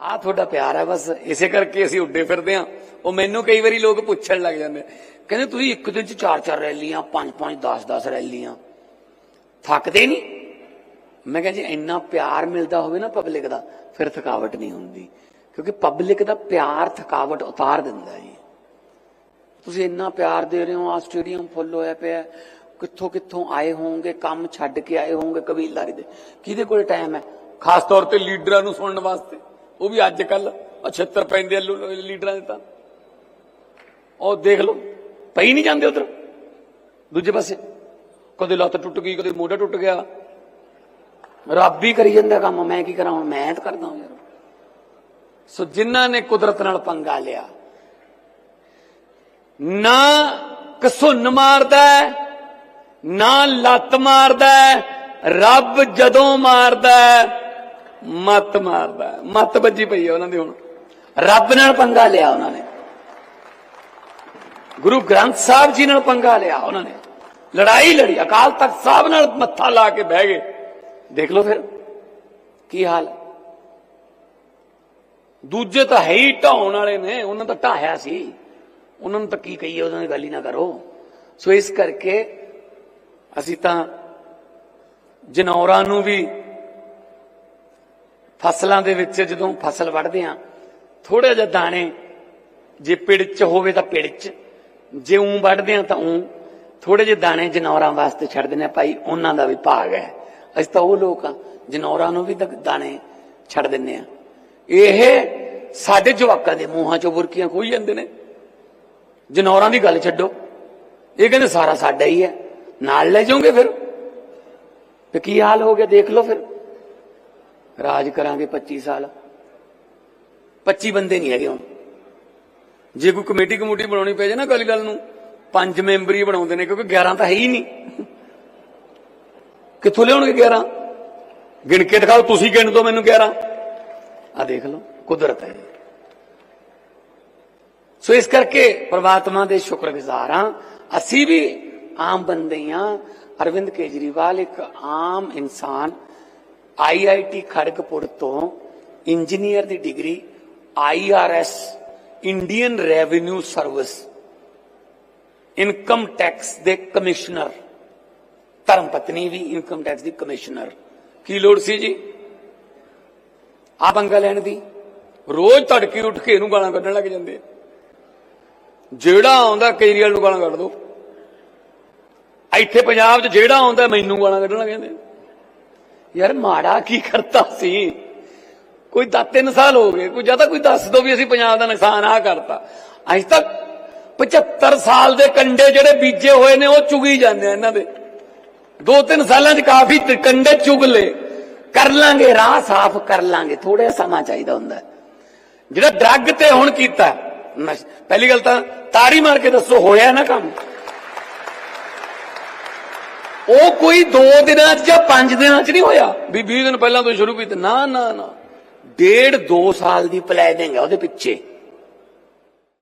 ਆ ਤੁਹਾਡਾ ਪਿਆਰ ਹੈ ਬਸ, ਇਸੇ ਕਰਕੇ ਅਸੀਂ ਉੱਡੇ ਫਿਰਦੇ ਆ ਉਹ ਮੈਨੂੰ ਕਈ ਵਾਰੀ ਲੋਕ ਪੁੱਛਣ ਲੱਗ ਜਾਂਦੇ, ਕਹਿੰਦੇ ਤੁਸੀਂ ਇੱਕ ਦਿਨ ਚ ਚਾਰ ਚਾਰ ਰੈਲੀਆਂ, ਪੰਜ ਪੰਜ 10 10 ਰੈਲੀਆਂ। ਥੱਕਦੇ ਨਹੀਂ? ਮੈਂ ਕਿਹਾ ਜੀ, ਇੰਨਾ ਪਿਆਰ ਮਿਲਦਾ ਹੋਵੇ ਨਾ ਪਬਲਿਕ ਦਾ, ਫਿਰ ਥਕਾਵਟ ਨਹੀਂ ਹੁੰਦੀ। ਕਿਉਂਕਿ ਪਬਲਿਕ ਦਾ ਪਿਆਰ ਥਕਾਵਟ ਉਤਾਰ ਦਿੰਦਾ ਜੀ। ਤੁਸੀਂ ਇੰਨਾ ਪਿਆਰ ਦੇ ਰਹੇ ਹੋ ਆ ਸਟੇਡੀਅਮ ਫੁੱਲ ਹੋਇਆ ਪਿਆ ਕਿੱਥੋਂ ਕਿੱਥੋਂ ਆਏ ਹੋਵੋਗੇ ਕੰਮ ਛੱਡ ਕੇ ਆਏ ਹੋਵੋਗੇ ਕਬੀਲਦਾਰੀ ਦੇ। ਕਿਹਦੇ ਕੋਲ ਟਾਈਮ ਹੈ? ਖਾਸ ਤੌਰ ਤੇ ਲੀਡਰਾਂ ਨੂੰ ਸੁਣਨ ਵਾਸਤੇ। ਉਹ ਵੀ ਅੱਜ ਕੱਲ 76 ਪੈਂਦੇ ਲੀਡਰਾਂ ਦੇ ਤਾਂ। ਉਹ ਦੇਖ ਲਓ, ਪਈ ਨਹੀਂ ਜਾਂਦੇ ਉਧਰ। ਦੂਜੇ ਪਾਸੇ, ਕਦੇ ਲੱਤ ਟੁੱਟ ਗਈ, ਕਦੇ ਮੋਢਾ ਟੁੱਟ ਗਿਆ। ਰੱਬ ਹੀ ਕਰੀ ਜਾਂਦਾ ਕੰਮ, ਮੈਂ ਕੀ ਕਰਾਂ ਹੁਣ? ਮੈਂ ਤਾਂ ਕਰਦਾ ਹਾਂ ਯਾਰ। ਸੋ ਜਿਨ੍ਹਾਂ ਨੇ ਕੁਦਰਤ ਨਾਲ ਪੰਗਾ ਲਿਆ, ਨਾ ਕਸੁੰਨ ਮਾਰਦਾ ਨਾ ਲੱਤ ਮਾਰਦਾ ਰੱਬ ਜਦੋਂ ਮਾਰਦਾ ਮੱਤ ਮਾਰਦਾ ਮੱਤ ਵੱਜੀ ਪਈ ਹੈ ਉਹਨਾਂ ਦੀ ਹੁਣ। ਰੱਬ ਨਾਲ ਪੰਗਾ ਲਿਆ ਉਹਨਾਂ ਨੇ। ਗੁਰੂ ਗ੍ਰੰਥ ਸਾਹਿਬ ਜੀ ਨਾਲ ਪੰਗਾ ਲਿਆ ਉਹਨਾਂ ਨੇ। ਲੜਾਈ ਲੜੀ, ਅਕਾਲ ਤਖਤ ਸਾਹਿਬ ਨਾਲ ਮੱਥਾ ਲਾ ਕੇ ਬਹਿ ਗਏ। ਦੇਖ ਲਓ ਫਿਰ, ਕੀ ਹਾਲ ਦੂਜੇ ਤਾਂ ਹੈ ਹੀ ਢਾਉਣ ਵਾਲੇ ਨੇ, ਉਹਨਾਂ ਦਾ ਢਾਹਿਆ ਸੀ। ਉਹਨਾਂ ਨੂੰ ਤਾਂ ਕੀ ਕਹੀਏ, ਉਹਨਾਂ ਦੀ ਗੱਲ ਹੀ ਨਾ ਕਰੋ। ਸੋ ਇਸ ਕਰਕੇ ਅਸੀਂ ਤਾਂ ਜਨੌਰਾਂ ਨੂੰ ਵੀ ਫਸਲਾਂ ਦੇ ਵਿੱਚ ਜਦੋਂ ਫਸਲ ਵੱਢਦੇ ਆ ਥੋੜੇ ਜਿਹਾ ਦਾਣੇ ਜੇ ਪਿੜ ਚ ਹੋਵੇ ਤਾਂ ਪਿੜ ਚ, ਜੇ ਉਂ ਵੱਢਦੇ ਆ ਤਾਂ ਉਂ ਥੋੜੇ ਜਿਹੇ ਦਾਣੇ ਜਨੌਰਾਂ ਵਾਸਤੇ ਛੱਡ ਦਿੰਦੇ ਆ ਭਾਈ, ਉਹਨਾਂ ਦਾ ਵੀ ਭਾਗ ਹੈ। ਅਸੀਂ ਤਾਂ ਉਹ ਲੋਕ ਆ ਜਨੌਰਾਂ ਨੂੰ ਵੀ ਦਾਣੇ ਛੱਡ ਦਿੰਨੇ ਆ ਇਹ ਸਾਡੇ ਜਵਾਕਾਂ ਦੇ ਮੂੰਹਾਂ ਚੋਂ ਬੁਰਕੀਆਂ ਖੋਈ ਜਾਂਦੇ ਨੇ। ਜਨੌਰਾਂ ਦੀ ਗੱਲ ਛੱਡੋ। ਇਹ ਕਹਿੰਦੇ ਸਾਰਾ ਸਾਡਾ ਹੀ ਹੈ। ਨਾਲ ਲੈ ਜਾਓਗੇ ਫਿਰ। ਤੇ ਕੀ ਹਾਲ ਹੋ ਗਿਆ, ਦੇਖ ਲਓ ਫਿਰ। ਰਾਜ ਕਰਾਂਗੇ 25 ਸਾਲ। 25 ਬੰਦੇ ਨਹੀਂ ਹੈਗੇ ਹੁਣ। ਜੇ ਕੋਈ ਕਮੇਟੀ ਕਮੂਟੀ ਬਣਾਉਣੀ ਪੈ ਜਾਏ ਨਾ ਅਕਾਲੀ ਦਲ ਨੂੰ, ਪੰਜ ਮੈਂਬਰੀ ਬਣਾਉਂਦੇ ਨੇ, ਕਿਉਂਕਿ 11 ਤਾਂ ਹੈ ਹੀ ਨਹੀਂ। ਕਿੱਥੋਂ ਲਿਆਉਣਗੇ 11 ਗਿਣ ਕੇ ਦਿਖਾਓ, ਤੁਸੀਂ ਗਿਣ ਦਿਓ ਮੈਨੂੰ 11 ਆ ਦੇਖ ਲਓ, ਕੁਦਰਤ ਹੈ। ਸੋ ਇਸ ਕਰਕੇ ਪ੍ਰਮਾਤਮਾ ਦੇ ਸ਼ੁਕਰਗੁਜ਼ਾਰ ਹਾਂ। ਅਸੀਂ ਵੀ ਆਮ ਬੰਦੇ ਹਾਂ। ਅਰਵਿੰਦ ਕੇਜਰੀਵਾਲ ਇੱਕ ਆਮ ਇਨਸਾਨ ਆਈਆਈਟੀ ਖੜਗਪੁਰ ਤੋਂ ਇੰਜੀਨੀਅਰ ਦੀ degree IRS Indian revenue service income tax ਦੇ ਕਮਿਸ਼ਨਰ ਧਰਮ ਪਤਨੀ ਵੀ ਇਨਕਮ ਟੈਕਸ ਦੀ ਕਮਿਸ਼ਨਰ ਕੀ ਲੋੜ ਸੀ ਜੀ? ਆ ਪੰਗਾ ਲੈਣ ਦੀ। ਰੋਜ਼ ਤੜਕੇ ਉੱਠ ਕੇ ਇਹਨੂੰ ਗਾਲਾਂ ਕੱਢਣ ਲੱਗ ਜਾਂਦੇ ਜਿਹੜਾ ਆਉਂਦਾ ਕੇਜਰੀਵਾਲ ਨੂੰ ਗਾਲਾਂ ਕੱਢ ਦੋ। ਇੱਥੇ ਪੰਜਾਬ 'ਚ ਜਿਹੜਾ ਆਉਂਦਾ ਮੈਨੂੰ ਗਾਲਾਂ ਕੱਢਣ ਲੱਗ ਜਾਂਦੇ ਯਾਰ ਮਾੜਾ ਕੀ ਕਰਤਾ ਸੀ? ਕੋਈ ਦਾ ਤਿੰਨ ਸਾਲ ਹੋ ਗਏ। ਕੋਈ ਜ਼ਿਆਦਾ ਕੋਈ ਦੱਸ ਦੋ ਵੀ ਅਸੀਂ ਪੰਜਾਬ ਦਾ ਨੁਕਸਾਨ ਆ ਕਰਤਾ। ਅੱਜ ਤੱਕ 75 ਸਾਲ ਦੇ ਕੰਡੇ ਜਿਹੜੇ ਬੀਜੇ ਹੋਏ ਨੇ, ਉਹ ਚੁਗੀ ਜਾਂਦੇ ਆ ਇਹਨਾਂ ਦੇ। ਦੋ ਤਿੰਨ ਸਾਲਾਂ 'ਚ ਕਾਫੀ ਕੰਡੇ ਚੁਗ ਲਏ। ਕਰ ਲਾਂਗੇ, ਰਾਹ ਸਾਫ਼ ਕਰ ਲਾਂਗੇ। ਥੋੜਾ ਸਮਾਂ ਚਾਹੀਦਾ ਹੁੰਦਾ ਜਿਹੜਾ ਡਰੱਗ ਤੇ ਹੁਣ ਕੀਤਾ ਪਹਿਲੀ ਗੱਲ ਤਾਂ ਤਾੜੀ ਮਾਰ ਕੇ ਦੱਸੋ, ਹੋਇਆ ਨਾ ਕੰਮ? ਉਹ ਕੋਈ 2 ਦਿਨਾਂ 'ਚ ਜਾਂ 5 ਦਿਨਾਂ 'ਚ ਨਹੀਂ ਹੋਇਆ। ਵੀ 20 ਦਿਨ ਪਹਿਲਾਂ ਤੋਂ ਸ਼ੁਰੂ ਕੀਤਾ। ਨਾ ਨਾ ਨਾ। ਡੇਢ 2 ਸਾਲ ਦੀ ਪਲੈਨਿੰਗ ਹੈ ਉਹਦੇ ਪਿੱਛੇ।